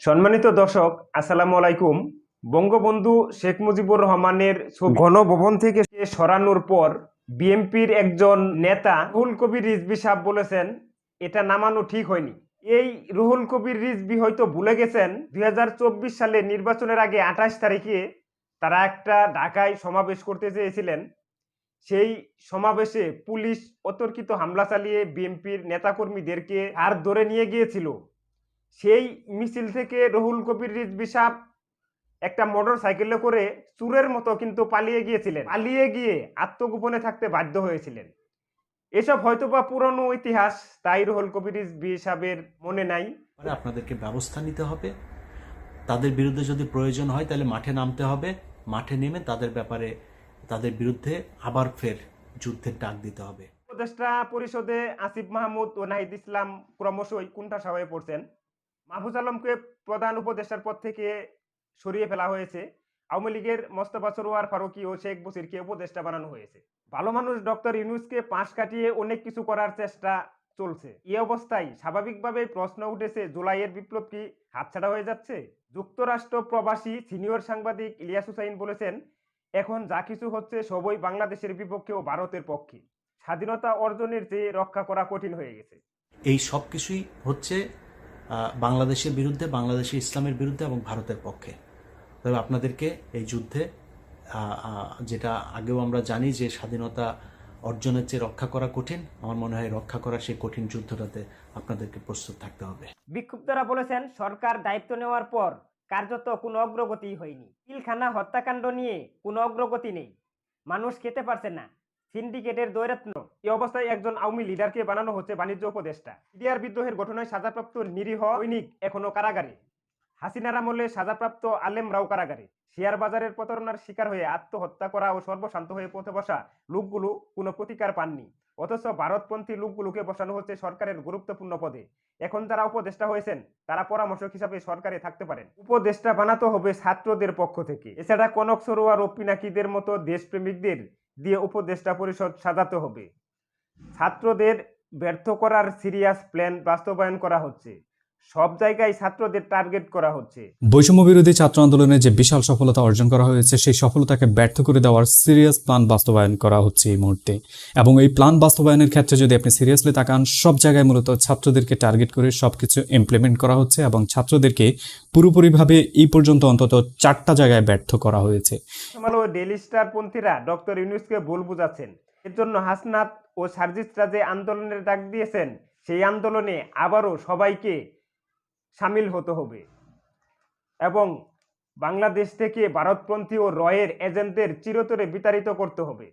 সম্মানিত দর্শক আসসালামু আলাইকুম। বঙ্গবন্ধু শেখ মুজিবুর রহমানের গণভবন থেকে সরানোর পর বিএনপির একজন নেতা রুহুল কবির রিজবি সাহেব বলেছেন এটা নামানো ঠিক হয়নি। এই রুহুল কবির রিজবি হয়তো ভুলে গেছেন দুই হাজার চব্বিশ সালে নির্বাচনের আগে আঠাশ তারিখে তারা একটা ঢাকায় সমাবেশ করতে চেয়েছিলেন। সেই সমাবেশে পুলিশ অতর্কিত হামলা চালিয়ে বিএনপির নেতাকর্মীদেরকে আর ধরে নিয়ে গিয়েছিল। সেই মিছিল থেকে রহুল কবির রিজবি সাহেব একটা মোটর সাইকেলে করে চুরের মতো কিন্তু পালিয়ে গিয়েছিলেন। পালিয়ে গিয়ে আত্মগোপনে থাকতে বাধ্য হয়েছিলেন। এসব হয়তোবা পুরনো ইতিহাস তাই রহুল কবির রিজবি সাহেবের মনে নাই। মানে আপনাদেরকে ব্যবস্থা নিতে হবে। তাদের বিরুদ্ধে যদি প্রয়োজন হয় তাহলে মাঠে নামতে হবে। মাঠে নেমে তাদের ব্যাপারে তাদের বিরুদ্ধে আবার ফের যুদ্ধের ডাক দিতে হবে। উপদেষ্টা পরিষদে আসিফ মাহমুদ ও নাহিদ ইসলাম ক্রমশই কুণ্ঠাসা হয়ে পড়ছেন। মাহফুজ আলমকে প্রধান উপদেষ্টার পদ থেকে সরিয়ে ফেলা হয়েছে। আওয়ামী লীগের মোস্তফা সরোয়ার ফারুকি ও শেখ বসিরকে উপদেষ্টা বানানো হয়েছে। ভালো মানুষ ডক্টর ইউনুসকে পাশ কাটিয়ে অনেক কিছু করার চেষ্টা চলছে। এই অবস্থায় স্বাভাবিকভাবেই প্রশ্ন উঠেছে, জুলাইয়ের বিপ্লব কি হাতছাড়া হয়ে যাচ্ছে? যুক্তরাষ্ট্র প্রবাসী সিনিয়র সাংবাদিক ইলিয়াস হুসাইন বলেছেন, এখন যা কিছু হচ্ছে সবই বাংলাদেশের বিপক্ষে ও ভারতের পক্ষে। স্বাধীনতা অর্জনের চেয়ে রক্ষা করা কঠিন হয়ে গেছে। এই সব কিছুই হচ্ছে বাংলাদেশের বিরুদ্ধে, বাংলাদেশের ইসলামের বিরুদ্ধে এবং ভারতের পক্ষে। তবে আপনাদেরকে এই যুদ্ধে যেটা আগেও আমরা জানি যে স্বাধীনতা অর্জনের চেয়ে রক্ষা করা কঠিন, আমার মনে হয় রক্ষা করা সেই কঠিন যুদ্ধটাতে আপনাদেরকে প্রস্তুত থাকতে হবে। বিক্ষুব্ধরা বলেছেন, সরকার দায়িত্ব নেওয়ার পর কার্যত কোনো অগ্রগতি হয়নি। পিলখানা হত্যাকাণ্ড নিয়ে কোনো অগ্রগতি নেই। মানুষ খেতে পারছে না। সিন্ডিকেটের দৈরত্ন এই অবস্থায় একজন আওয়ামী লিডারকে বানানো হচ্ছে বাণিজ্য উপদেষ্টা। ইডিআর বিদ্রোহের ঘটনায় সাজাপ্রাপ্ত নিরীহ সৈনিক এখনও কারাগারে। হাসিনার আমলে সাজাপ্রাপ্ত আলেমরাও কারাগারে। শেয়ার বাজারের প্রতারণার শিকার হয়ে আত্মহত্যা করা ও সর্বশান্ত হয়ে পথে বসা লোকগুলো কোনো প্রতিকার পাননি। অথচ ভারতপন্থী লোকগুলোকে বসানো হচ্ছে সরকারের গুরুত্বপূর্ণ পদে। এখন যারা উপদেষ্টা হয়েছেন, তারা পরামর্শক হিসাবে সরকারে থাকতে পারেন। উপদেষ্টা বানাতে হবে ছাত্রদের পক্ষ থেকে। এছাড়া কনক সরোয়ার ও পিনাকিদের মতো দেশপ্রেমিকদের দিয়ে উপদেষ্টা পরিষদ সাজাতে হবে। ছাত্রদের ব্যর্থ করার সিরিয়াস প্ল্যান বাস্তবায়ন করা হচ্ছে। সব জায়গায় ছাত্রদের টার্গেট করা হচ্ছে। বৈষম্য বিরোধী ছাত্র আন্দোলনে যে বিশাল সফলতা অর্জন করা হয়েছে সেই সফলতাকে ব্যর্থ করে দেওয়ার সিরিয়াস প্ল্যান বাস্তবায়ন করা হচ্ছে এই মুহূর্তে। এবং এই প্ল্যান বাস্তবায়নের ক্ষেত্রে যদি আপনি সিরিয়াসলি তাকান সব জায়গায় মূলত ছাত্রদেরকে টার্গেট করে সব কিছু ইমপ্লিমেন্ট করা হচ্ছে এবং ছাত্রদেরকে পুরোপুরিভাবে এই পর্যন্ত অন্তত চারটা জায়গায় ব্যর্থ করা হয়েছে। ডেলি স্টার পন্থীরা ডক্টর ইউনুসকে ভুল বুঝাচ্ছেন। এর জন্য হাসনাত ও সার্জিসরা যে আন্দোলনের ডাক দিয়েছেন। সেই আন্দোলনে আবারও সবাইকে সামিল হতে হবে। এবং বাংলাদেশ থেকে ভারতপন্থী ও রয়ের এজেন্টদের চিরতরে বিতাড়িত করতে হবে।